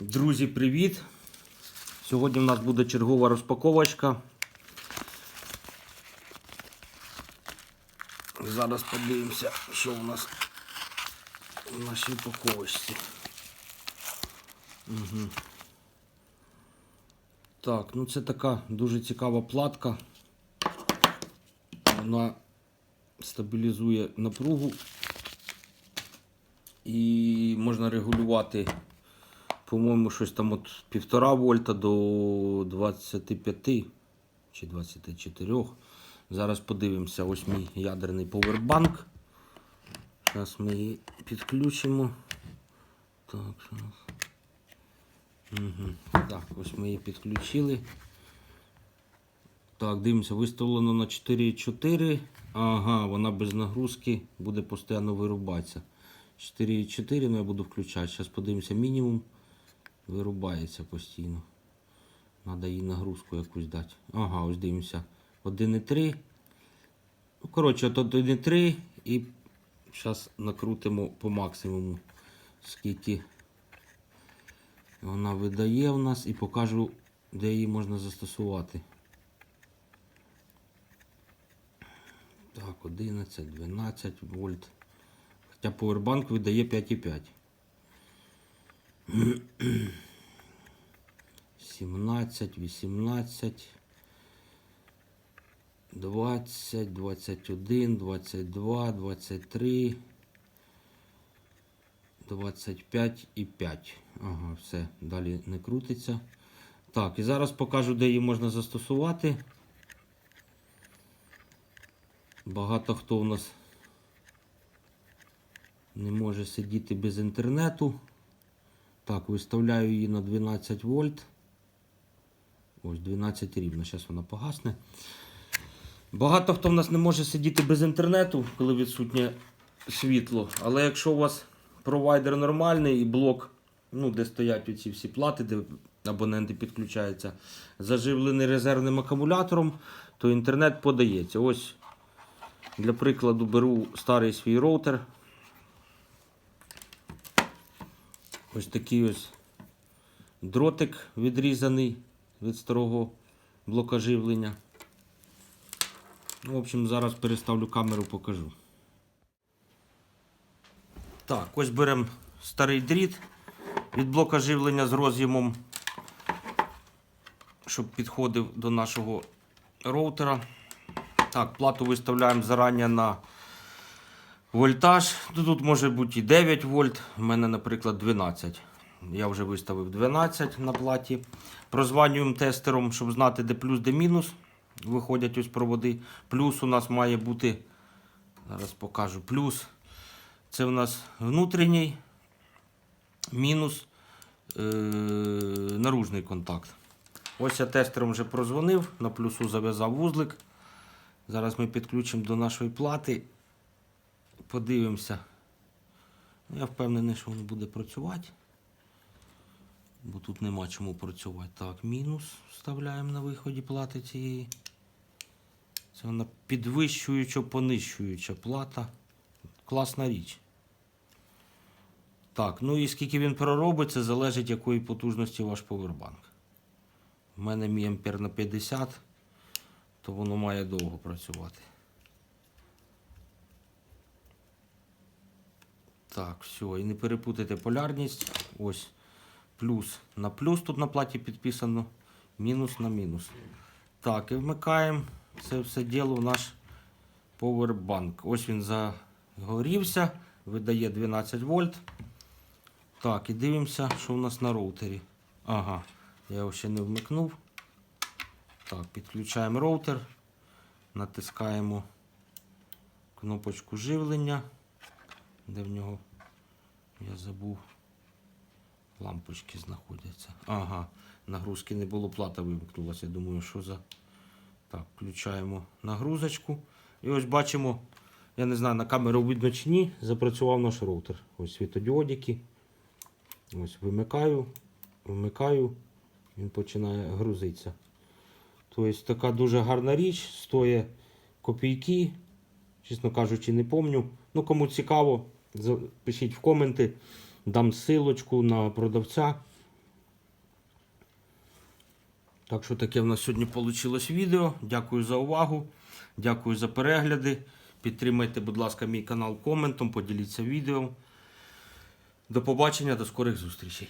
Друзі, привіт! Сьогодні в нас буде чергова розпаковочка. Зараз подивимося, що у нас в нашій упаковочці. Угу. Так, ну це така дуже цікава платка. Вона стабілізує напругу і можна регулювати по-моєму, щось там от 1,5 вольта до 25 чи 24. Зараз подивимося. Ось мій ядерний повербанк. Зараз ми її підключимо. Так. Угу. Так, ось ми її підключили. Так, дивимося, виставлено на 4,4. Ага, вона без нагрузки буде постійно вирубатися. 4,4, ну я буду включати. Зараз подивимося мінімум вирубається постійно. Треба їй нагрузку якусь дати. Ага, ось дивимося. 1,3. Ну, коротше, от 1,3 і зараз накрутимо по максимуму, скільки вона видає у нас і покажу, де її можна застосувати. Так, 11, 12 вольт. Хоча повербанк видає 5,5. 17, 18, 20, 21, 22, 23, 25 і 5. Ага, все, далі не крутиться. Так, і зараз покажу, де її можна застосувати. Багато хто у нас не може сидіти без інтернету. Так, виставляю її на 12 вольт. Ось 12 рівно. Зараз вона погасне. Багато хто в нас не може сидіти без інтернету, коли відсутнє світло. Але якщо у вас провайдер нормальний і блок, ну, де стоять оці всі плати, де абоненти підключаються, заживлений резервним акумулятором, то інтернет подається. Ось, для прикладу, беру старий свій роутер. Ось такий ось дротик відрізаний від старого блока живлення. Ну, в общем, зараз переставлю камеру, покажу. Так, ось беремо старий дріт від блока живлення з роз'ємом, щоб підходив до нашого роутера. Так, плату виставляємо зарані на вольтаж. Ну, Тут може бути і 9 вольт, у мене, наприклад, 12. Я вже виставив 12 на платі. Прозванюємо тестером, щоб знати, де плюс, де мінус. Виходять ось проводи. Плюс у нас має бути, зараз покажу, плюс. Це у нас внутрішній, мінус е- наружний контакт. Ось я тестером вже прозвонив, на плюсу зав'язав вузлик. Зараз ми підключимо до нашої плати. Подивимося. Я впевнений, що воно буде працювати. Бо тут нема чому працювати. Так, мінус вставляємо на виході плати цієї. Це вона підвищуюча, понищуюча плата. Класна річ. Так, ну і скільки він проробить, це залежить якої потужності ваш повербанк. У мене мій ампер на 50, то воно має довго працювати. Так, все, і не перепутайте полярність. Ось плюс на плюс тут на платі підписано, мінус на мінус. Так, і вмикаємо це все діло в наш повербанк. Ось він загорівся, видає 12 вольт. Так, і дивимося, що у нас на роутері. Ага, я його ще не вмикнув. Так, підключаємо роутер, натискаємо кнопочку живлення. Де в нього я забув. Лампочки знаходяться. Ага, нагрузки не було, плата вимкнулася. Я думаю, що за. Так, включаємо нагрузочку. І ось бачимо, я не знаю, на камеру видно чи ні, запрацював наш роутер. Ось світодіодики. Ось вимикаю, вмикаю, він починає грузитися. Тобто така дуже гарна річ, стоїть копійки. Чесно кажучи, не помню. Ну, кому цікаво, пишіть в коменти, дам силочку на продавця. Так що таке в нас сьогодні вийшло відео. Дякую за увагу. Дякую за перегляди. Підтримайте, будь ласка, мій канал коментом, поділіться відео. До побачення, до скорих зустрічей.